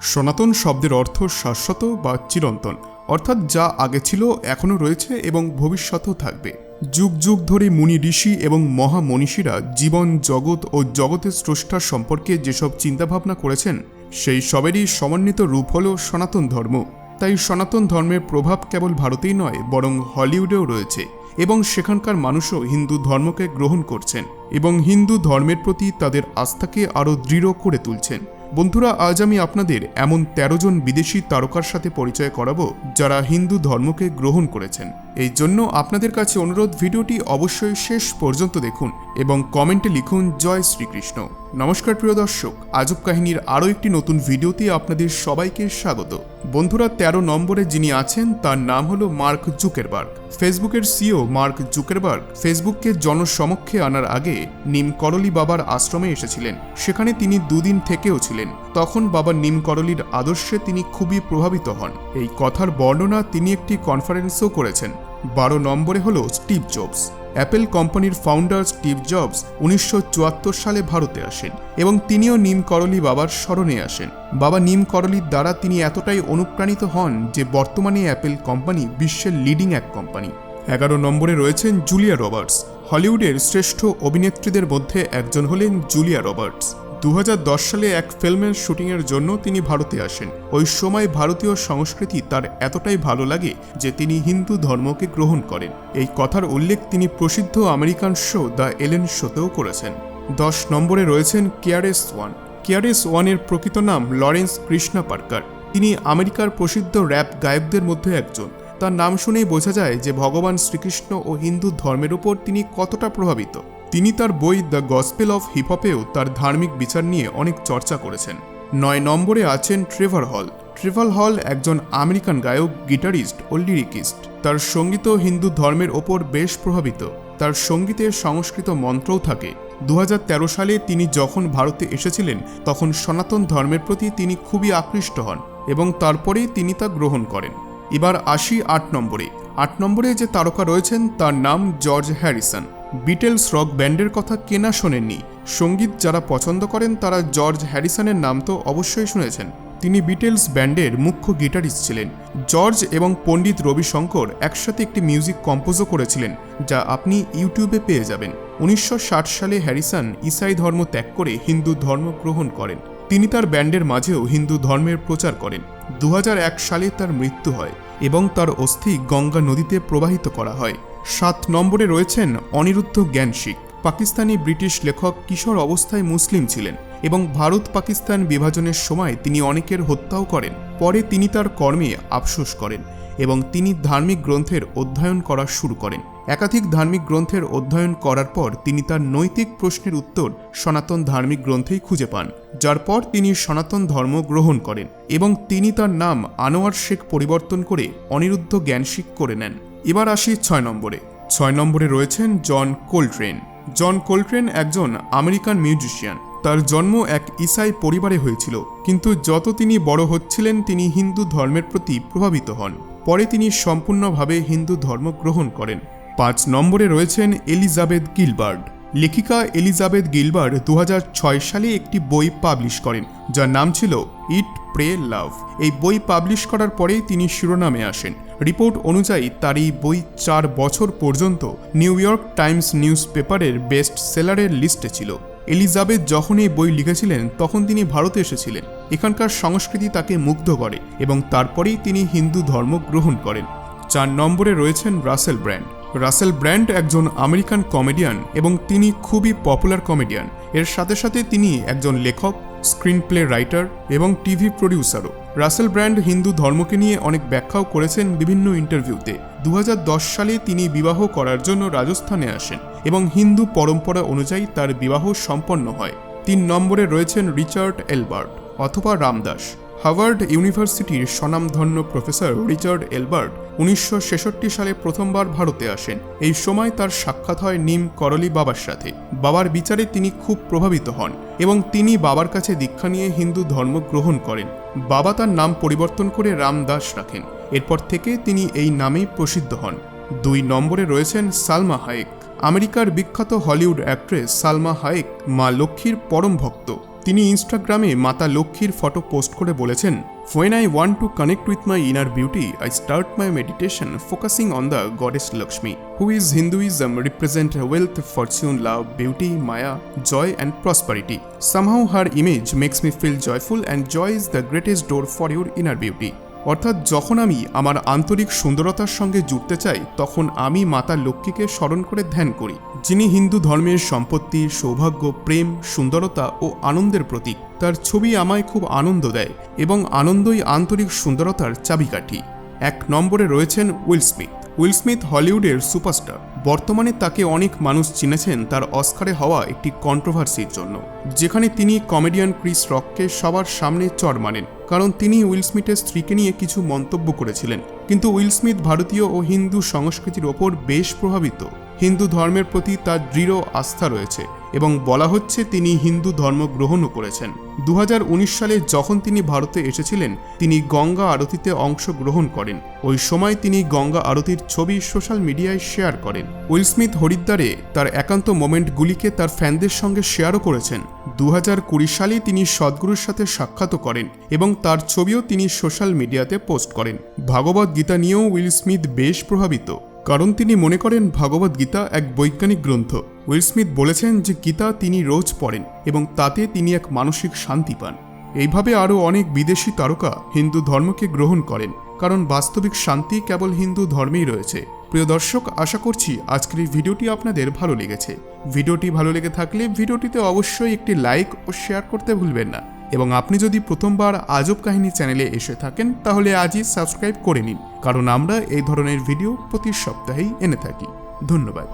সনাতন শব্দের অর্থ শাশ্বত বা চিরন্তন, অর্থাৎ যা আগে ছিল, এখনও রয়েছে এবং ভবিষ্যতেও থাকবে। যুগ যুগ ধরে মুনি ঋষি এবং মহা মনীষীরা জীবন, জগৎ ও জগতের স্রষ্টার সম্পর্কে যেসব চিন্তাভাবনা করেছেন, সেই সবেরই সমন্বিত রূপ হল সনাতন ধর্ম। তাই সনাতন ধর্মের প্রভাব কেবল ভারতেই নয়, বরং হলিউডেও রয়েছে এবং সেখানকার মানুষও হিন্দু ধর্মকে গ্রহণ করছেন এবং হিন্দু ধর্মের প্রতি তাদের আস্থাকে আরও দৃঢ় করে তুলছেন। বন্ধুরা, আজ আমি আপনাদের এমন ১৩ জন বিদেশি তারকার সাথে পরিচয় করাবো যারা হিন্দু ধর্মকে গ্রহণ করেছেন। এই জন্য আপনাদের কাছে অনুরোধ, ভিডিওটি অবশ্যই শেষ পর্যন্ত দেখুন এবং কমেন্টে লিখুন, জয় শ্রীকৃষ্ণ। নমস্কার প্রিয় দর্শক, আজব কাহিনীর আরও একটি নতুন ভিডিওতে আপনাদের সবাইকে স্বাগত। বন্ধুরা ১৩ নম্বরে যিনি আছেন, তার নাম হলো মার্ক জুকেরবার্গ। ফেসবুকের সিও মার্ক জুকেরবার্গ ফেসবুককে জনসমক্ষে আনার আগে নিম করলি বাবার আশ্রমে এসেছিলেন। সেখানে তিনি দুদিন থেকেও ছিলেন। তখন বাবা নিম করলির আদর্শে তিনি খুবই প্রভাবিত হন। এই কথার বর্ণনা তিনি একটি কনফারেন্সও করেছেন। বারো নম্বরে হল Steve Jobs. Apple company founder Steve Jobs উনিশশো চুয়াত্তর সালে ভারতে আসেন এবং তিনিও নিম করলি বাবার স্মরণে আসেন। বাবা নিম করলির দ্বারা তিনি এতটাই অনুপ্রাণিত হন যে বর্তমানে অ্যাপেল কোম্পানি বিশ্বের লিডিং এক কোম্পানি। এগারো নম্বরে রয়েছেন জুলিয়া রবার্টস। হলিউডের শ্রেষ্ঠ অভিনেত্রীদের মধ্যে একজন হলেন জুলিয়া রবার্টস। দু হাজার দশ সালে এক ফিল্মের শুটিংয়ের জন্য তিনি ভারতে আসেন। ওই সময় ভারতীয় সংস্কৃতি তার এতটাই ভালো লাগে যে তিনি হিন্দু ধর্মকে গ্রহণ করেন। এই কথার উল্লেখ তিনি প্রসিদ্ধ আমেরিকান শো দ্য এলেন শোতেও করেছেন। দশ নম্বরে রয়েছেন কেয়ারেস ওয়ান কেয়ারেস ওয়ানের প্রকৃত নাম লরেন্স কৃষ্ণা পার্কার। তিনি আমেরিকার প্রসিদ্ধ র্যাপ গায়কদের মধ্যে একজন। তার নাম শুনেই বোঝা যায় যে ভগবান শ্রীকৃষ্ণ ও হিন্দু ধর্মের উপর তিনি কতটা প্রভাবিত। তিনি তার বই দ্য গসপেল অফ হিপহপেও তার ধার্মিক বিচার নিয়ে অনেক চর্চা করেছেন। নয় নম্বরে আছেন ট্রেভার হল। ট্রেভার হল একজন আমেরিকান গায়ক, গিটারিস্ট ও লিরিকিস্ট। তার সঙ্গীতও হিন্দু ধর্মের ওপর বেশ প্রভাবিত। তার সঙ্গীতে সংস্কৃত মন্ত্রও থাকে। দু হাজার তেরো সালে তিনি যখন ভারতে এসেছিলেন, তখন সনাতন ধর্মের প্রতি তিনি খুবই আকৃষ্ট হন এবং তারপরেই তিনি তা গ্রহণ করেন। এবার আসি আট নম্বরে। আট নম্বরে যে তারকা রয়েছেন, তার নাম জর্জ হ্যারিসন। বিটেলস রক ব্যান্ডের কথা কেনা শোনেননি। সংগীত যারা পছন্দ করেন তারা জর্জ হ্যারিসনের নাম তো অবশ্যই শুনেছেন। তিনি বিটেলস ব্যান্ডের মুখ্য গিটারিস্ট ছিলেন। জর্জ এবং পণ্ডিত রবিশঙ্কর একসাথে একটি মিউজিক কম্পোজও করেছিলেন, যা আপনি ইউটিউবে পেয়ে যাবেন। উনিশশো ষাট সালে হ্যারিসন ইসাই ধর্ম ত্যাগ করে হিন্দু ধর্ম গ্রহণ করেন। তিনি তার ব্যান্ডের মাঝেও হিন্দু ধর্মের প্রচার করেন। দু হাজার এক সালে তার মৃত্যু হয় এবং তার অস্থি গঙ্গা নদীতে প্রবাহিত করা হয়। সাত নম্বরে রয়েছেন অনিরুদ্ধ জ্ঞানশিক। পাকিস্তানি ব্রিটিশ লেখক কিশোর অবস্থায় মুসলিম ছিলেন এবং ভারত পাকিস্তান বিভাজনের সময় তিনি অনেকের হত্যাও করেন। পরে তিনি তার কর্মে আফসোস করেন এবং তিনি ধার্মিক গ্রন্থের অধ্যয়ন করা শুরু করেন। একাধিক ধার্মিক গ্রন্থের অধ্যয়ন করার পর তিনি তার নৈতিক প্রশ্নের উত্তর সনাতন ধার্মিক গ্রন্থেই খুঁজে পান, যার পর তিনি সনাতন ধর্ম গ্রহণ করেন এবং তিনি তার নাম আনোয়ার শেখ পরিবর্তন করে অনিরুদ্ধ জ্ঞানশিক করে নেন। এবার আসি ছয় নম্বরে। ছয় নম্বরে রয়েছেন জন কোল্ট্রেন। জন কোল্ট্রেন একজন আমেরিকান মিউজিশিয়ান। তার জন্ম এক ইসাই পরিবারে হয়েছিল, কিন্তু যত তিনি বড় হচ্ছিলেন, তিনি হিন্দু ধর্মের প্রতি প্রভাবিত হন। পরে তিনি সম্পূর্ণভাবে হিন্দু ধর্ম গ্রহণ করেন। পাঁচ নম্বরে রয়েছেন এলিজাবেথ গিলবার্ড লেখিকা এলিজাবেথ গিলবার্ড দু সালে একটি বই পাবলিশ করেন, যার নাম ছিল ইট, প্রে, লাভ। এই বই পাবলিশ করার পরেই তিনি শিরোনামে আসেন। রিপোর্ট অনুযায়ী তার এই বই চার বছর পর্যন্ত নিউ ইয়র্ক টাইমস নিউজ পেপারের বেস্ট সেলারের লিস্টে ছিল। এলিজাবেথ যখন এই বই লিখেছিলেন, তখন তিনি ভারতে এসেছিলেন। এখানকার সংস্কৃতি তাকে মুগ্ধ করে এবং তারপরেই তিনি হিন্দু ধর্ম গ্রহণ করেন। চার নম্বরে রয়েছেন রাসেল ব্র্যান্ড। রাসেল ব্র্যান্ড একজন আমেরিকান কমেডিয়ান এবং তিনি খুবই পপুলার কমেডিয়ান। এর সাথে সাথে তিনি একজন লেখক স্ক্রিন প্লে রাইটার এবং টিভি প্রডিউসারও। রাসেল ব্র্যান্ড হিন্দু ধর্মকে নিয়ে অনেক ব্যাখ্যাও করেছেন বিভিন্ন ইন্টারভিউতে। দু হাজার দশ সালে তিনি বিবাহ করার জন্য রাজস্থানে আসেন এবং হিন্দু পরম্পরা অনুযায়ী তার বিবাহ সম্পন্ন হয়। তিন নম্বরে রয়েছেন রিচার্ড এলবার্ট অথবা রামদাস। হাভার্ড ইউনিভার্সিটির স্বনামধন্য প্রফেসর রিচার্ড এলবার্ট উনিশশো ছেষট্টি সালে প্রথমবার ভারতে আসেন। এই সময় তার সাক্ষাৎ হয় নিম করলি বাবার সাথে। বাবার বিচারে তিনি খুব প্রভাবিত হন এবং তিনি বাবার কাছে দীক্ষা নিয়ে হিন্দু ধর্ম গ্রহণ করেন। বাবা তার নাম পরিবর্তন করে রামদাস রাখেন। এরপর থেকে তিনি এই নামেই প্রসিদ্ধ হন। দুই নম্বরে রয়েছেন সালমা হায়েক। আমেরিকার বিখ্যাত হলিউড অ্যাক্ট্রেস সালমা হায়েক মা লক্ষ্মীর পরম ভক্ত। তিনি ইনস্টাগ্রামে মাতা লক্ষ্মীর ফটো পোস্ট করে বলেছেন when I want to connect with my inner beauty I start my meditation focusing on the goddess Lakshmi who is Hinduism represent wealth fortune love beauty maya joy and prosperity somehow her image makes me feel joyful and joy is the greatest door for your inner beauty অর্থাৎ যখন আমি আমার আন্তরিক সুন্দরতার সঙ্গে জুড়তে চাই, তখন আমি মাতা লক্ষ্মীকে স্মরণ করে ধ্যান করি, যিনি হিন্দু ধর্মের সম্পত্তি, সৌভাগ্য, প্রেম, সুন্দরতা ও আনন্দের প্রতীক। তার ছবি আমায় খুব আনন্দ দেয় এবং আনন্দই আন্তরিক সুন্দরতার চাবিকাঠি। এক নম্বরে রয়েছেন উইল স্মিথ। উইল স্মিথ হলিউডের সুপারস্টার। বর্তমানে তাকে অনেক মানুষ চিনেছেন তার অস্কারে হওয়া একটি কন্ট্রোভার্সির জন্য, যেখানে তিনি কমেডিয়ান ক্রিস রককে সবার সামনে চর মানেন কারণ তিনি উইল স্মিথের স্ত্রীকে নিয়ে কিছু মন্তব্য করেছিলেন। কিন্তু উইল স্মিথ ভারতীয় ও হিন্দু সংস্কৃতির ওপর বেশ প্রভাবিত। হিন্দু ধর্মের প্রতি তার দৃঢ় আস্থা রয়েছে এবং বলা হচ্ছে তিনি হিন্দু ধর্ম গ্রহণও করেছেন। দু হাজার উনিশ সালে যখন তিনি ভারতে এসেছিলেন, তিনি গঙ্গা আরতিতে অংশগ্রহণ করেন। ওই সময় তিনি গঙ্গা আরতির ছবি সোশ্যাল মিডিয়ায় শেয়ার করেন। উইল স্মিথ হরিদ্বারে তার একান্ত মোমেন্টগুলিকে তার ফ্যানদের সঙ্গে শেয়ারও করেছেন। দু হাজার কুড়ি সালে তিনি সদ্গুরুর সাথে সাক্ষাৎও করেন এবং তার ছবিও তিনি সোশ্যাল মিডিয়াতে পোস্ট করেন। ভাগবত গীতা নিয়েও উইল স্মিথ বেশ প্রভাবিত। কারণ তিনি মনে করেন ভগবত গীতা এক বৈজ্ঞানিক গ্রন্থ। উইল স্মিথ বলেছেন যে গীতা তিনি রোজ পড়েন এবং তাতে তিনি এক মানসিক শান্তি পান। এইভাবে আরও অনেক বিদেশি তারকা হিন্দু ধর্মকে গ্রহণ করেন, কারণ বাস্তবিক শান্তি কেবল হিন্দু ধর্মেই রয়েছে। প্রিয় দর্শক, আশা করছি আজকের এই ভিডিওটি আপনাদের ভালো লেগেছে। ভিডিওটি ভালো লেগে থাকলে ভিডিওটিতে অবশ্যই একটি লাইক ও শেয়ার করতে ভুলবেন না। এবং আপনি যদি প্রথমবার আজব কাহিনী চ্যানেলে এসে থাকেন, তাহলে আজই সাবস্ক্রাইব করে নিন। কারণ আমরা এই ধরনের ভিডিও প্রতি সপ্তাহেই এনে থাকি। ধন্যবাদ।